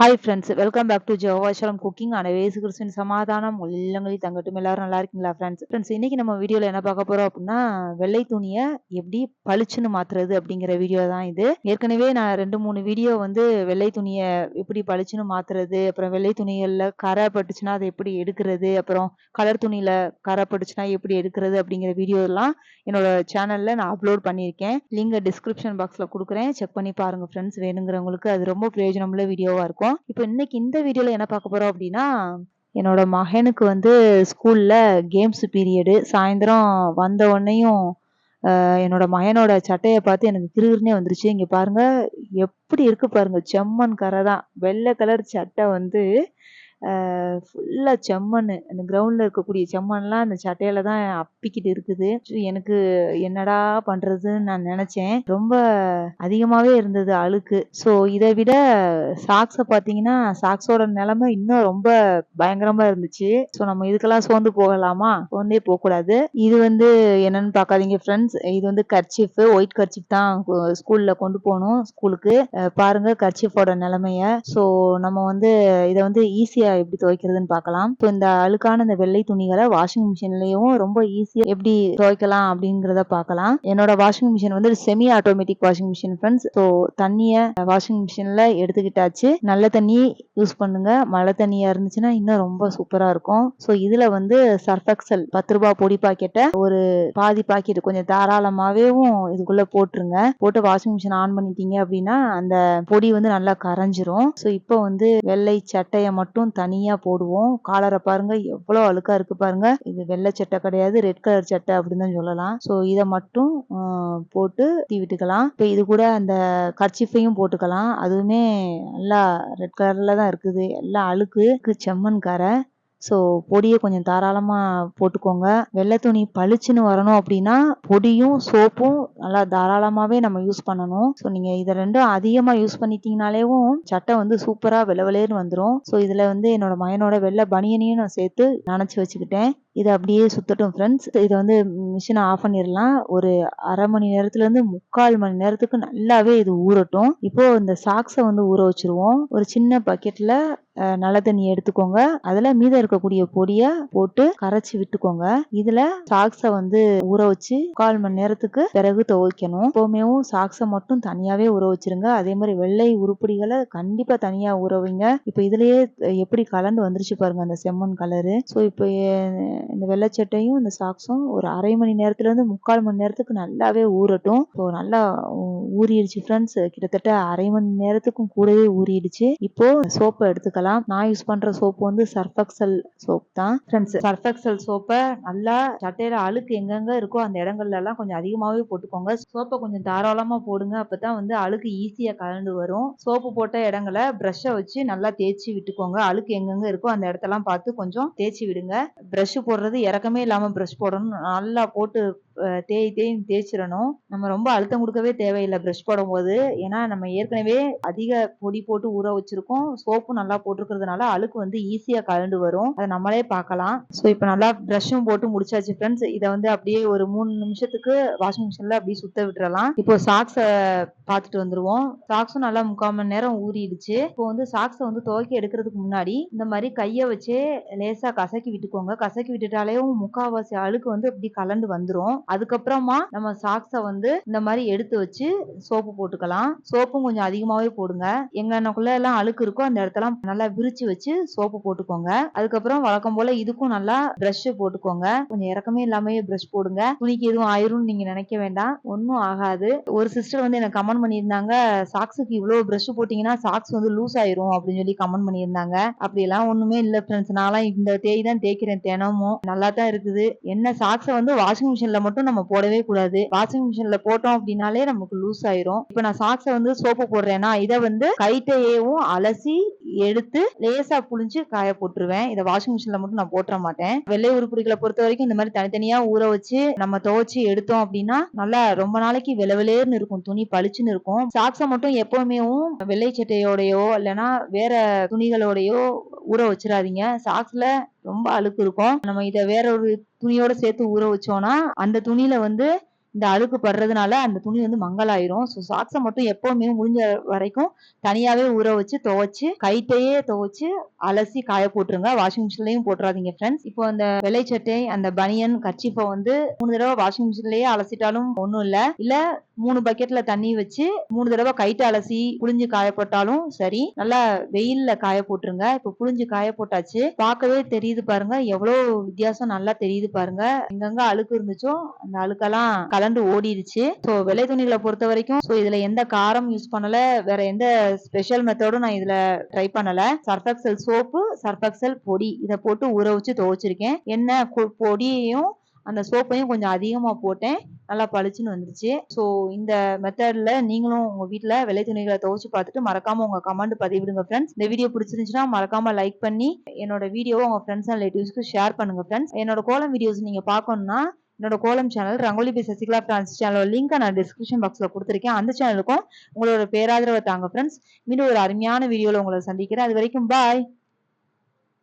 Hi friends welcome back to ஜோவாஷலம் cooking and வேசு கிறிஸ்டின் சமாதானம். உள்ளங்களையும் தங்கட்டும் எல்லாரும் நல்லா இருக்கீங்களா ஃப்ரெண்ட்ஸ் ஃப்ரெண்ட்ஸ் இன்னைக்கு நம்ம வீடியோவில் என்ன பார்க்க போறோம் அப்படின்னா வெள்ளை துணியை எப்படி பளிச்சுன்னு மாத்துறது அப்படிங்கிற வீடியோ தான் இது. ஏற்கனவே நான் ரெண்டு மூணு வீடியோ வந்து வெள்ளை துணியை எப்படி பளிச்சுன்னு மாத்துறது அப்புறம் வெள்ளை துணிகளில் கரை பட்டுச்சுன்னா அதை எப்படி எடுக்கிறது அப்புறம் கலர் துணியில கரை பட்டுச்சுன்னா எப்படி எடுக்கிறது அப்படிங்கிற வீடியோ எல்லாம் என்னோட சேனல்ல நான் அப்லோட் பண்ணியிருக்கேன். லிங்க் டிஸ்கிரிப்ஷன் பாக்ஸ்ல கொடுக்குறேன். செக் பண்ணி பாருங்க ஃப்ரெண்ட்ஸ் வேணுங்கிறவங்களுக்கு அது ரொம்ப பிரயோஜனமுள்ள வீடியோவா இருக்கும். இப்போ இன்னைக்கு இந்த வீடியோல என்ன பார்க்க போறோம் அப்படின்னா என்னோட மகனுக்கு வந்து ஸ்கூல்ல கேம்ஸ் பீரியடு சாயந்தரம் வந்த உடனேயும் ஆஹ் என்னோட மகனோட சட்டையை பார்த்து எனக்கு கிருகிருனே வந்துருச்சு. இங்க பாருங்க எப்படி இருக்கு பாருங்க. செம்மண் கரை தான். வெள்ளை கலர் சட்டை வந்து ஃபுல்லாக செம்மண் அந்த கிரவுண்டில் இருக்கக்கூடிய செம்மண்லாம் அந்த சட்டையில் தான் அப்பிக்கிட்டு இருக்குது. எனக்கு என்னடா பண்ணுறதுன்னு நான் நினச்சேன். ரொம்ப அதிகமாகவே இருந்தது அழுக்கு. ஸோ இதை விட சாக்ஸை பார்த்தீங்கன்னா சாக்ஸோட நிலைமை இன்னும் ரொம்ப பயங்கரமாக இருந்துச்சு. ஸோ நம்ம இதுக்கெல்லாம் சோர்ந்து போகலாமா? சோர்ந்தே போகக்கூடாது. இது வந்து என்னன்னு பார்க்காதீங்க ஃப்ரெண்ட்ஸ் இது வந்து கர்ச்சிஃப் ஒயிட் கர்ச்சிஃப் தான் ஸ்கூலில் கொண்டு போகணும் ஸ்கூலுக்கு பாருங்கள் கர்ச்சிஃபோட நிலமைய. ஸோ நம்ம வந்து இதை வந்து ஈஸியாக எப்படி துவைக்கிறதுன்னு பார்க்கலாம். இப்போ இந்த அழுக்கான இந்த வெள்ளை துணிகளை வாஷிங் மிஷின்லயும் ரொம்ப ஈஸியா எப்படி துவைக்கலாம் அப்படிங்கிறத பார்க்கலாம். என்னோட வாஷிங் மிஷின் வந்து semi automatic washing machine friends so தண்ணியை வாஷிங் மிஷின்ல எடுத்துக்கிட்டாச்சு. நல்ல தண்ணி யூஸ் பண்ணுங்க. மழை தண்ணியா இருந்துச்சுன்னா இன்னும் ரொம்ப சூப்பரா இருக்கும். ஸோ இதுல வந்து சர்ஃபெக்சல் பத்து ரூபாய் பொடி பாக்கெட்டை ஒரு பாதி பாக்கெட் கொஞ்சம் தாராளமாவேவும் இதுக்குள்ள போட்டுருங்க. போட்டு வாஷிங் மிஷின் ஆன் பண்ணிட்டீங்க அப்படின்னா அந்த பொடி வந்து நல்லா கரைஞ்சிரும். ஸோ இப்போ வந்து வெள்ளை சட்டையை மட்டும் தனியாக போடுவோம். காலரை பாருங்க எவ்வளோ அழுக்காக இருக்குது பாருங்க. இது வெள்ளை சட்டை கிடையாது ரெட் கலர் சட்டை அப்படின்னு தான் சொல்லலாம். ஸோ இதை மட்டும் போட்டு தீ விட்டுக்கலாம். இப்போ இது கூட அந்த கர்ச்சிஃபையும் போட்டுக்கலாம். அதுவுமே நல்லா ரெட் கலரில் தான் இருக்குது. எல்லாம் அழுக்கு செம்மண் கரை. ஸோ பொடியை கொஞ்சம் தாராளமாக போட்டுக்கோங்க. வெள்ளை துணி பளிச்சுன்னு வரணும் அப்படின்னா பொடியும் சோப்பும் நல்லா தாராளமாகவே நம்ம யூஸ் பண்ணணும். ஸோ நீங்கள் இதை ரெண்டும் அதிகமாக யூஸ் பண்ணிட்டீங்கனாலேவும் சட்டை வந்து சூப்பராக வெள்ளவெளேன்னு வந்துடும் ஸோ இதில் வந்து என்னோட மயனோட வெள்ளை பனியனையும் நான் சேர்த்து நனைச்சி வச்சுக்கிட்டேன். இதை அப்படியே சுத்தட்டும் ஃப்ரெண்ட்ஸ் இதை வந்து மிஷினை ஆஃப் பண்ணிடலாம். ஒரு அரை மணி நேரத்துலேருந்து முக்கால் மணி நேரத்துக்கு நல்லாவே இது ஊறட்டும். இப்போ இந்த சாக்ஸை வந்து ஊற வச்சிருவோம். ஒரு சின்ன பக்கெட்டில் நல்ல தண்ணி எடுத்துக்கோங்க. அதில் மீதம் இருக்கக்கூடிய பொடியை போட்டு கரைச்சி விட்டுக்கோங்க. இதில் சாக்ஸை வந்து ஊற வச்சு முக்கால் மணி நேரத்துக்கு பிறகு துவைக்கணும். எப்போவுமேவும் சாக்ஸை மட்டும் தனியாகவே ஊற வச்சிருங்க. அதே மாதிரி வெள்ளை உருப்படிகளை கண்டிப்பாக தனியாக ஊற வைங்க. இப்போ இதுலயே எப்படி கலந்து வந்துருச்சு பாருங்க அந்த செம்மண் கலரு ஸோ இப்போ இந்த வெள்ளைச்சட்டையும் இந்த சாக்ஸும் ஒரு அரை மணி நேரத்துல இருந்து முக்கால் மணி நேரத்துக்கு நல்லாவே ஊறட்டும். இப்போ நல்லா ஊ- ஊறிடுச்சு ஃப்ரெண்ட்ஸ் கிட்டத்தட்ட அரை மணி நேரத்துக்கும் கூடவே ஊறிடுச்சு. இப்போ சோப்பை எடுத்துக்கலாம். நான் யூஸ் பண்ற சோப்பு வந்து சர்ஃபெக்சல் சோப் தான். ஃப்ரெண்ட்ஸ் சர்ஃபெக்சல் சோப்பை நல்லா சட்டையில அழுக்கு எங்கெங்க இருக்கோ அந்த இடங்கள்ல எல்லாம் கொஞ்சம் அதிகமாவே போட்டுக்கோங்க. சோப்பை கொஞ்சம் தாராளமா போடுங்க. அப்பதான் வந்து அழுக்கு ஈஸியா கலந்து வரும். சோப்பு போட்ட இடங்களை ப்ரஷ்ஷை வச்சு நல்லா தேய்ச்சி விட்டுக்கோங்க. அழுக்கு எங்கெங்க இருக்கோ அந்த இடத்தெல்லாம் பார்த்து கொஞ்சம் தேய்ச்சி விடுங்க. ப்ரஷ் போடுறது இறக்கமே இல்லாம ப்ரஷ் போடணும். நல்லா போட்டு தேய் தேய்னு தேய்ச்சிடணும். நம்ம ரொம்ப அழுத்தம் கொடுக்கவே தேவையில்லை ப்ரஷ் போடும்போது. ஏன்னா நம்ம ஏற்கனவே அதிக பொடி போட்டு ஊற வச்சிருக்கோம். சோப்பும் நல்லா போட்டிருக்கிறதுனால அழுக்கு வந்து ஈஸியா கலந்து வரும். அதை நம்மளே பார்க்கலாம். ஸோ இப்போ நல்லா ப்ரஷ்ஷும் போட்டு முடிச்சாச்சு ஃப்ரெண்ட்ஸ் இதை வந்து அப்படியே ஒரு மூணு நிமிஷத்துக்கு வாஷிங் மிஷின்ல அப்படியே சுத்த விட்டுறலாம். இப்போ சாக்ஸை பார்த்துட்டு வந்துருவோம். சாக்ஸும் நல்லா முக்கால் மணி நேரம் ஊறிடுச்சு. இப்போ வந்து சாக்ஸை வந்து துவக்கி எடுக்கிறதுக்கு முன்னாடி இந்த மாதிரி கையை வச்சே லேசா கசக்கி விட்டுக்கோங்க. கசக்கி விட்டுட்டாலே முக்காவாசி அழுக்கு வந்து இப்படி கலந்து வந்துடும் அதுக்கப்புறமா நம்ம சாக்ஸை வந்து இந்த மாதிரி எடுத்து வச்சு சோப்பு போட்டுக்கலாம். சோப்பும் கொஞ்சம் அதிகமாவே போடுங்க. எங்கனக்குள்ள எல்லாம் அழுக்கு இருக்கோ அந்த இடத்தெல்லாம் நல்லா விரிச்சு வச்சு சோப்பு போட்டுக்கோங்க. அதுக்கப்புறம் வழக்கம் போல இதுக்கும் நல்லா பிரஷ் போட்டுக்கோங்க. கொஞ்சம் இறக்கமே இல்லாமயே பிரஷ் போடுங்க. துணிக்கு எதுவும் ஆயிரும் நீங்க நினைக்க வேண்டாம். ஒன்றும் ஆகாது. ஒரு சிஸ்டர் வந்து எனக்கு கமெண்ட் பண்ணியிருந்தாங்க சாக்ஸுக்கு இவ்வளவு பிரஷ் போட்டீங்கன்னா சாக்ஸ் வந்து லூஸ் ஆயிரும் அப்படின்னு சொல்லி கமெண்ட் பண்ணியிருந்தாங்க. அப்படியெல்லாம் ஒண்ணுமே இல்ல ஃப்ரெண்ட்ஸ் நான்லாம் இந்த தேய் தான் தேய்க்கிறேன் தினமும். நல்லா தான் இருக்குது. என்ன சாக்ஸை வந்து வாஷிங் மிஷின்ல மட்டும் நம்ம போடவே கூடாது. வாஷிங் மிஷின்ல போட்டோம் அப்படின்னாலே நமக்கு லூஸ் ஆயிரும். இப்போ நான் சாக்ஸை வந்து சோப்பு போடுறேன்னா இதை வந்து கைட்டையேவும் அலசி எடுத்து லேசா புழிஞ்சு காய போட்டுருவேன். இதை வாஷிங் மிஷின்ல மட்டும் நான் போட்டுற மாட்டேன். வெள்ளை உருப்படிகளை பொறுத்த வரைக்கும் இந்த மாதிரி தனித்தனியா ஊற வச்சு நம்ம துவைச்சு எடுத்தோம் அப்படின்னா நல்லா ரொம்ப நாளைக்கு விளவிலேர்னு இருக்கும். துணி பளிச்சுன்னு இருக்கும். சாக்ஸை மட்டும் எப்பவுமேவும் வெள்ளை சட்டையோடையோ இல்லைன்னா வேற துணிகளோடையோ ஊற வச்சிடாதீங்க சாக்ஸ்ல ரொம்ப அழுக்கு இருக்கும். நம்ம இதை வேற ஒரு துணியோட சேர்த்து ஊற வச்சோம்னா அந்த துணியில வந்து இந்த அழுக்கு படுறதுனால அந்த துணி வந்து மங்கலாயிரும். ஸோ சாக்ஸை மட்டும் எப்பவுமே முடிஞ்ச வரைக்கும் தனியாவே ஊற வச்சு துவைச்சு கைட்டையே துவைச்சு அலசி காய போட்டுருங்க. வாஷிங் மிஷின்லயும் போட்டுறாதீங்க ஃப்ரெண்ட்ஸ் இப்போ அந்த வெள்ளை சட்டை அந்த பனியன் கர்ச்சிப்பை வந்து மூணு தடவை வாஷிங் மிஷின்லயே அலசிட்டாலும் ஒன்றும் இல்லை. இல்லை மூணு பக்கெட்ல தண்ணி வச்சு மூணு தடவை கைட்டு அலசி புளிஞ்சு காய போட்டாலும் சரி நல்லா வெயில்ல காய போட்டுருங்க. இப்போ புளிஞ்சு காய போட்டாச்சு. பார்க்கவே தெரியுது பாருங்க. எவ்வளவு வித்தியாசம் நல்லா தெரியுது பாருங்க. எங்கெங்க அழுக்கு இருந்துச்சோ அந்த அழுக்கெல்லாம் கலண்டு ஓடிடுச்சு ஸோ வெள்ளை துணிகளை பொறுத்த வரைக்கும் ஸோ இதுல எந்த காரம் யூஸ் பண்ணல. வேற எந்த ஸ்பெஷல் மெத்தடும் நான் இதுல ட்ரை பண்ணல. சர்ஃபெக்சல் சோப்பு சர்ஃபெக்சல் பொடி. இதை போட்டு ஊற வச்சு துவைச்சிருக்கேன். என்ன பொடியையும் அந்த சோப்பையும் கொஞ்சம் அதிகமாக போட்டேன். நல்லா பளிச்சுன்னு வந்துருச்சு. ஸோ இந்த மெத்தடில் நீங்களும் உங்கள் வீட்டில் விலை துணிகளை துவச்சி பார்த்துட்டு மறக்காமல் உங்கள் கமெண்ட் பதிவிடுங்க ஃப்ரெண்ட்ஸ் இந்த வீடியோ பிடிச்சிருந்துச்சுன்னா மறக்காமல் லைக் பண்ணி என்னோட வீடியோவை உங்கள் ஃப்ரெண்ட்ஸ் அண்ட் ரிலேட்டிவ்ஸ்க்கு ஷேர் பண்ணுங்கள் ஃப்ரெண்ட்ஸ் என்னோட கோலம் வீடியோஸ் நீங்கள் பார்க்கணுன்னா என்னோட kolam channel rangoli P Sasikala France சேனலோட லிங்க் நான் டிஸ்கிரிப்ஷன் பாக்ஸில் கொடுத்துருக்கேன். அந்த சேனலுக்கும் உங்களோட பேராதரவை தாங்க ஃப்ரெண்ட்ஸ் மீண்டும் ஒரு அருமையான வீடியோவில் உங்களை சந்திக்கிறேன். அது வரைக்கும் பாய்